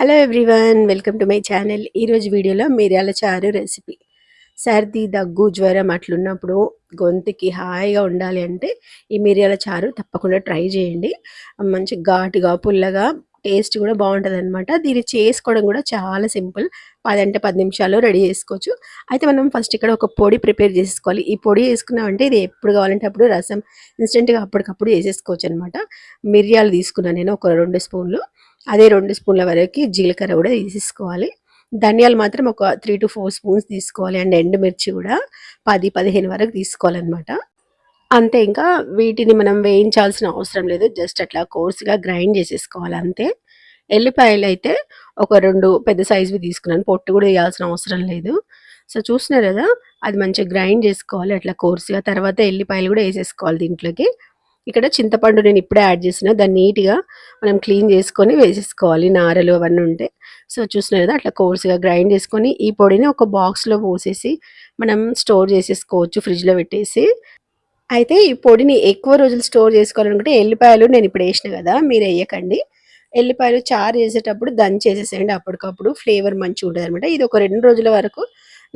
Hello everyone welcome to my channel ఈరోజు వీడియోలో మిరియాల చారు రెసిపీ సర్ది దగ్గు జ్వరం అట్లున్నప్పుడు గొంతుకి హాయిగా ఉండాలి అంటే ఈ మిరియాల చారు తప్పకుండా ట్రై చేయండి. మంచి ఘాటుగా పుల్లగా టేస్ట్ కూడా బాగుంటుంది అనమాట దీన్ని చేసుకోవడం కూడా చాలా సింపుల్. పది అంటే పది నిమిషాల్లో రెడీ చేసుకోవచ్చు. అయితే మనం ఫస్ట్ ఇక్కడ ఒక పొడి ప్రిపేర్ చేసుకోవాలి. ఈ పొడి వేసుకున్నామంటే ఇది ఎప్పుడు కావాలంటే అప్పుడు రసం ఇన్స్టెంట్గా అప్పటికప్పుడు వేసేసుకోవచ్చు అనమాట మిరియాలు తీసుకున్నాను నేను ఒక రెండు స్పూన్లు. అదే రెండు స్పూన్ల వరకు జీలకర్ర కూడా తీసుకోవాలి ధనియాలు మాత్రం ఒక త్రీ టు ఫోర్ స్పూన్స్ తీసుకోవాలి. అండ్ ఎండుమిర్చి కూడా పది పదిహేను వరకు తీసుకోవాలన్నమాట. అంతే ఇంకా వీటిని మనం వేయించాల్సిన అవసరం లేదు. జస్ట్ అట్లా కోర్స్గా గ్రైండ్ చేసేసుకోవాలి అంతే. ఎల్లిపాయలు అయితే ఒక రెండు పెద్ద సైజువి తీసుకున్నాను. పొట్టు కూడా వేయాల్సిన అవసరం లేదు. సో చూసినారు కదా అది మంచిగా గ్రైండ్ చేసుకోవాలి. అట్లా కోర్స్గా తర్వాత ఎల్లిపాయలు కూడా వేసేసుకోవాలి దీంట్లోకి. ఇక్కడ చింతపండు నేను ఇప్పుడే యాడ్ చేసిన దాన్ని నీట్గా మనం క్లీన్ చేసుకొని వేసేసుకోవాలి. నారలు అవన్నీ ఉంటే. సో చూసినారు కదా అట్లా కోర్స్గా గ్రైండ్ చేసుకొని ఈ పొడిని ఒక బాక్స్లో పోసేసి మనం స్టోర్ చేసేసుకోవచ్చు. ఫ్రిడ్జ్లో పెట్టేసి. అయితే ఈ పొడిని ఎక్కువ రోజులు స్టోర్ చేసుకోవాలనుకుంటే ఎల్లిపాయలు నేను ఇప్పుడు వేసిన కదా మీరు వేయకండి. ఎల్లిపాయలు చారు చేసేటప్పుడు దంచేసేసేయండి అప్పటికప్పుడు ఫ్లేవర్ మంచిగా ఉంటుంది అనమాట ఇది ఒక రెండు రోజుల వరకు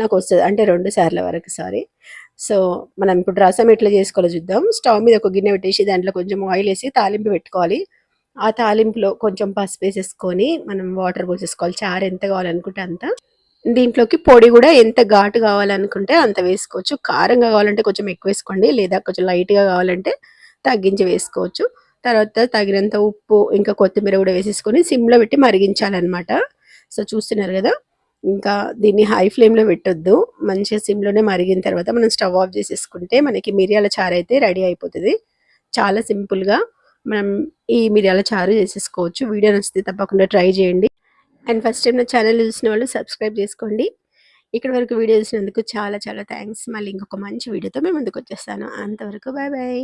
నాకు వస్తుంది. అంటే రెండు సార్ల వరకు సారీ. సో మనం ఇప్పుడు రసం ఎట్లా చేసుకోవాలో చూద్దాం. స్టవ్ మీద ఒక గిన్నె పెట్టేసి దాంట్లో కొంచెం ఆయిల్ వేసి తాలింపు పెట్టుకోవాలి. ఆ తాలింపులో కొంచెం పసుపు వేసేసుకొని మనం వాటర్ పోసేసుకోవాలి. చారు ఎంత కావాలనుకుంటే అంత. దీంట్లోకి పొడి కూడా ఎంత ఘాటు కావాలనుకుంటే అంత వేసుకోవచ్చు. కారంగా కావాలంటే కొంచెం ఎక్కువ వేసుకోండి లేదా కొంచెం లైట్గా కావాలంటే తగ్గించి వేసుకోవచ్చు. తర్వాత తగినంత ఉప్పు ఇంకా కొత్తిమీర కూడా వేసేసుకొని సిమ్లో పెట్టి మరిగించాలన్నమాట. సో చూస్తున్నారు కదా? ఇంకా దీన్ని హై ఫ్లేమ్లో పెట్టొద్దు. మంచిగా సిమ్లోనే మరిగిన తర్వాత మనం స్టవ్ ఆఫ్ చేసేసుకుంటే మనకి మిరియాల చారు అయితే రెడీ అయిపోతుంది. చాలా సింపుల్గా మనం ఈ మిరియాల చారు చేసేసుకోవచ్చు. వీడియో నచ్చితే తప్పకుండా ట్రై చేయండి. అండ్ ఫస్ట్ టైం నా ఛానల్ చూసిన వాళ్ళు సబ్స్క్రైబ్ చేసుకోండి. ఇక్కడ వరకు వీడియో చూసినందుకు చాలా చాలా థ్యాంక్స్. మళ్ళీ ఇంకొక మంచి వీడియోతో మేము ముందుకు వచ్చేస్తాను. అంతవరకు బాయ్ బాయ్